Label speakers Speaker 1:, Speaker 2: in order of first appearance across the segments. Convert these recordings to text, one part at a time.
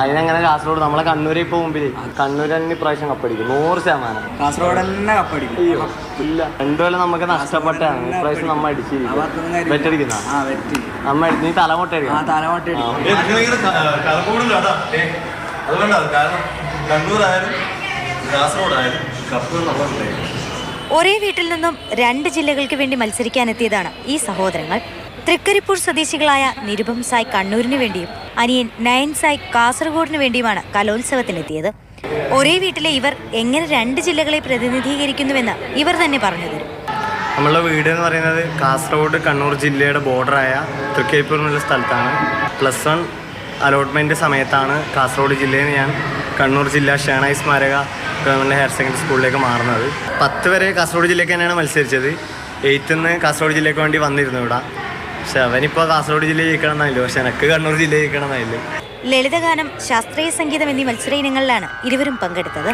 Speaker 1: അതിനങ്ങനെ കാസർഗോഡ് നമ്മളെ കണ്ണൂരെ ഇപ്പൊ മുമ്പിൽ. കണ്ണൂർ തന്നെ ഇപ്രാവശ്യം കപ്പടിക്കും നൂറ് ശതമാനം.
Speaker 2: കാസർഗോഡ് തന്നെ കപ്പടിക്കും
Speaker 1: അയ്യോ ഇല്ല. രണ്ടുകൊല്ലം നമുക്ക് നഷ്ടപ്പെട്ടാണ്. ഇപ്രാവശ്യം നമ്മ
Speaker 2: ആ
Speaker 1: അടിച്ചിരിക്കും
Speaker 2: ഭാഗത്തൊന്നും
Speaker 1: വെറ്റടിക്കുന്ന?
Speaker 2: ആ വെറ്റി.
Speaker 1: നമ്മ നീ തലമുട്ട
Speaker 2: ആ
Speaker 1: അടിക്കണം
Speaker 2: തലമുട്ട
Speaker 3: കലക്കൂടില്ലാട്ടാ അതുകൊണ്ടാണ് കാരണം കണ്ണൂരായാലും കാസർഗോഡായാലും കപ്പുകൾ നമ്മളുണ്ടായി
Speaker 4: ഒരേ വീട്ടിൽ നിന്നും രണ്ട് ജില്ലകൾക്ക് വേണ്ടി മത്സരിക്കാനെത്തിയതാണ് ഈ സഹോദരങ്ങൾ. തൃക്കരിപ്പൂർ സ്വദേശികളായ നിരുപം സായ് കണ്ണൂരിന് വേണ്ടിയും അനിയൻ നയൻ സായ് കാസർഗോഡിന് വേണ്ടിയുമാണ് കലോത്സവത്തിനെത്തിയത് ഒരേ വീട്ടിലെ ഇവർ എങ്ങനെ രണ്ട് ജില്ലകളെ പ്രതിനിധീകരിക്കുന്നുവെന്ന് ഇവർ തന്നെ പറഞ്ഞു തരും.
Speaker 1: നമ്മളുടെ വീട് എന്ന് പറയുന്നത് കാസർഗോഡ് കണ്ണൂർ ജില്ലയുടെ ബോർഡറായ തൃക്കരിപ്പൂർ എന്നുള്ള സ്ഥലത്താണ്. പ്ലസ് വൺ അലോട്ട്മെന്റ് സമയത്താണ് കാസർഗോഡ് ജില്ലയിൽ നിന്ന് ഞാൻ കണ്ണൂർ ജില്ല ഷേണായി സ്മാരക ഗവൺമെന്റ് ഹയർ സെക്കൻഡറി സ്കൂളിലേക്ക് മാറുന്നത്. പത്ത് വരെ കാസർഗോഡ് ജില്ലയ്ക്ക് തന്നെയാണ് മത്സരിച്ചത്. എയ്ത്തിൽ നിന്ന് കാസർഗോഡ് ജില്ലയ്ക്ക് വേണ്ടി വന്നിരുന്നു ഇവിടെ. പക്ഷെ അവനിപ്പോൾ കാസർഗോഡ് ജില്ലയിൽ ജയിക്കണം എന്നായില്ല പക്ഷെ എനിക്ക് കണ്ണൂർ ജില്ലയിൽ ജയിക്കണം എന്നായില്ല
Speaker 4: ലളിതഗാനം ശാസ്ത്രീയ സംഗീതം എന്നീ മത്സര ഇനങ്ങളിലാണ് ഇരുവരും പങ്കെടുത്തത്.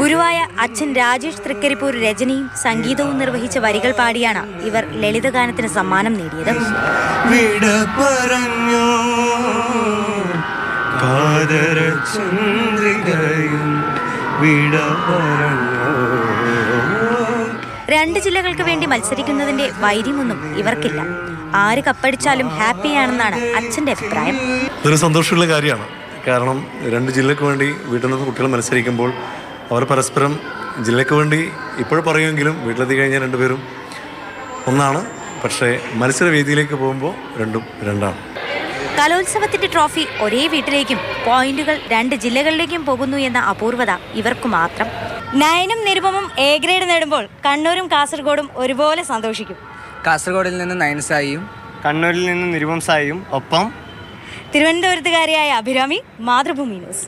Speaker 4: ഗുരുവായ അച്ഛൻ രാജേഷ് തൃക്കരിപ്പൂർ രചനയും സംഗീതവും നിർവഹിച്ച വരികൾ പാടിയാണ് ഇവർ ലളിതഗാനത്തിന് സമ്മാനം നേടിയത്.
Speaker 5: വിട പറഞ്ഞു? കാതര ചന്ദ്രികയും വിട
Speaker 4: രണ്ട് ജില്ലകൾക്ക് വേണ്ടി മത്സരിക്കുന്നതിന്റെ വൈര്യമൊന്നും ഇവർക്കില്ല. ആര് കപ്പടിച്ചാലും ഹാപ്പിയാണെന്നാണ് അച്ഛന്റെ അഭിപ്രായം.
Speaker 3: ഇതൊരു സന്തോഷമുള്ള കാര്യമാണ്. കാരണം രണ്ട് ജില്ലക്ക് വേണ്ടി വീട്ടിൽ നിന്ന് കുട്ടികൾ മത്സരിക്കുമ്പോൾ അവർ പരസ്പരം ജില്ലക്ക് വേണ്ടി ഇപ്പോഴും പറയുമെങ്കിലും വീട്ടിലെത്തി കഴിഞ്ഞാൽ രണ്ടുപേരും ഒന്നാണ്. പക്ഷേ മത്സരവേദിയിലേക്ക് പോകുമ്പോൾ രണ്ടും രണ്ടാണ്.
Speaker 4: കലോത്സവത്തിന്റെ ട്രോഫി ഒരേ വീട്ടിലേക്കും പോയിന്റുകൾ രണ്ട് ജില്ലകളിലേക്കും പോകുന്നു എന്ന അപൂർവത ഇവർക്ക് മാത്രം. നയനും നിരുപമും എ ഗ്രേഡ് നേടുമ്പോൾ കണ്ണൂരും കാസർഗോഡും ഒരുപോലെ സന്തോഷിക്കും.
Speaker 2: കാസർഗോഡിൽ നിന്ന് നയൻസായിയും
Speaker 1: കണ്ണൂരിൽ നിന്ന് നിരുപം സായും ഒപ്പം
Speaker 4: തിരുവനന്തപുരത്തുകാരിയായ അഭിരാമി മാതൃഭൂമി ന്യൂസ്.